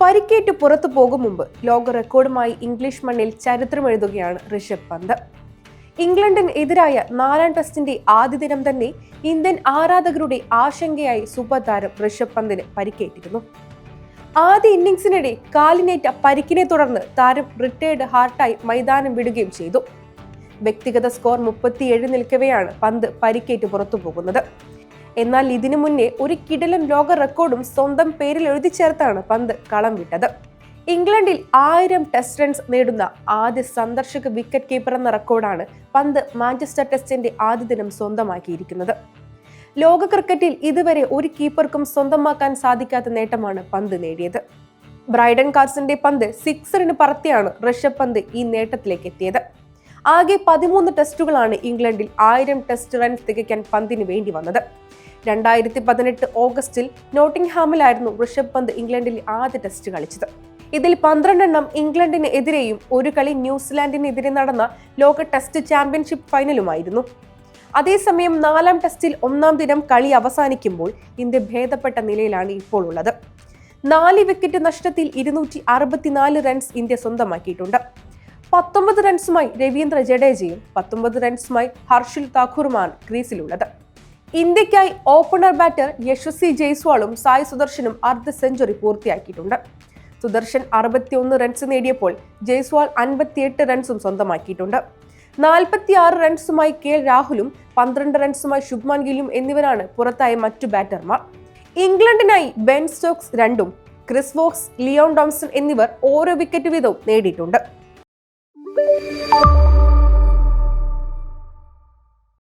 പരിക്കേറ്റ് പുറത്തു പോകും മുമ്പ് ലോക റെക്കോർഡുമായി ഇംഗ്ലീഷ് മണ്ണിൽ ചരിത്രമെഴുതുകയാണ് ഋഷഭ് പന്ത്. ഇംഗ്ലണ്ടിന് എതിരായ നാലാം ടെസ്റ്റിന്റെ ആദ്യ ദിനം തന്നെ ഇന്ത്യൻ ആരാധകരുടെ ആശങ്കയായി സൂപ്പർ താരം ഋഷഭ് പന്തിന് പരിക്കേറ്റിരുന്നു. ആദ്യ ഇന്നിംഗ്സിനിടെ കാലിനേറ്റ പരിക്കിനെ തുടർന്ന് താരം റിട്ടയർഡ് ഹാർട്ടായി മൈതാനം വിടുകയും ചെയ്തു. വ്യക്തിഗത സ്കോർ മുപ്പത്തിയേഴ് നിൽക്കവെയാണ് പന്ത് പരിക്കേറ്റ് പുറത്തു പോകുന്നത്. എന്നാൽ ഇതിനു മുന്നേ ഒരു കിടലൻ ലോക റെക്കോർഡും സ്വന്തം പേരിൽ എഴുതി ചേർത്താണ് പന്ത് കളം വിട്ടത്. ഇംഗ്ലണ്ടിൽ ആയിരം ടെസ്റ്റ് റൺസ് നേടുന്ന ആദ്യ സന്ദർശക വിക്കറ്റ് കീപ്പർ എന്ന റെക്കോർഡാണ് പന്ത് മാഞ്ചസ്റ്റർ ടെസ്റ്റിന്റെ ആദ്യ ദിനം സ്വന്തമാക്കിയിരിക്കുന്നത്. ലോക ക്രിക്കറ്റിൽ ഇതുവരെ ഒരു കീപ്പർക്കും സ്വന്തമാക്കാൻ സാധിക്കാത്ത നേട്ടമാണ് പന്ത് നേടിയത്. ബ്രൈഡൻ കാർസിന്റെ പന്ത് സിക്സറിന് പറത്തിയാണ് ഋഷഭ് പന്ത് ഈ നേട്ടത്തിലേക്ക് എത്തിയത്. ആകെ പതിമൂന്ന് ടെസ്റ്റുകളാണ് ഇംഗ്ലണ്ടിൽ ആയിരം ടെസ്റ്റ് റൺസ് തികയ്ക്കാൻ പന്തിന് വേണ്ടി വന്നത്. രണ്ടായിരത്തി പതിനെട്ട് ഓഗസ്റ്റിൽ നോട്ടിംഗ്ഹാമിലായിരുന്നു ഋഷഭ് പന്ത് ഇംഗ്ലണ്ടിൽ ആദ്യ ടെസ്റ്റ് കളിച്ചത്. ഇതിൽ പന്ത്രണ്ടെണ്ണം ഇംഗ്ലണ്ടിന് എതിരെയും ഒരു കളി ന്യൂസിലാൻഡിനെതിരെ നടന്ന ലോക ടെസ്റ്റ് ചാമ്പ്യൻഷിപ്പ് ഫൈനലുമായിരുന്നു. അതേസമയം നാലാം ടെസ്റ്റിൽ ഒന്നാം ദിനം കളി അവസാനിക്കുമ്പോൾ ഇന്ത്യ ഭേദപ്പെട്ട നിലയിലാണ് ഇപ്പോൾ ഉള്ളത്. നാല് വിക്കറ്റ് നഷ്ടത്തിൽ ഇരുന്നൂറ്റി അറുപത്തിനാല് റൺസ് ഇന്ത്യ സ്വന്തമാക്കിയിട്ടുണ്ട്. പത്തൊമ്പത് റൺസുമായി രവീന്ദ്ര ജഡേജയും പത്തൊമ്പത് റൺസുമായി ഹർഷിൽ താക്കൂറുമാണ് ക്രീസിലുള്ളത്. ഇന്ത്യയ്ക്കായി ഓപ്പണർ ബാറ്റർ യശസ്വി ജയ്സ്വാളും സായ് സുദർശനും അർദ്ധ സെഞ്ചുറി പൂർത്തിയാക്കിയിട്ടുണ്ട്. സുദർശൻ അറുപത്തിയൊന്ന് റൺസ് നേടിയപ്പോൾ ജയ്സ്വാൾ അൻപത്തിയെട്ട് റൺസും സ്വന്തമാക്കിയിട്ടുണ്ട്. നാൽപ്പത്തിയാറ് റൺസുമായി കെ രാഹുലും പന്ത്രണ്ട് റൺസുമായി ശുഭ്മാൻ ഗില്ലും എന്നിവരാണ് പുറത്തായ മറ്റു ബാറ്റർമാർ. ഇംഗ്ലണ്ടിനായി ബെൻ സ്റ്റോക്സ് രണ്ടും ക്രിസ് വോക്സ് ലിയോൺ ഡോംസൺ എന്നിവർ ഓരോ വിക്കറ്റ് വീതവും നേടിയിട്ടുണ്ട്.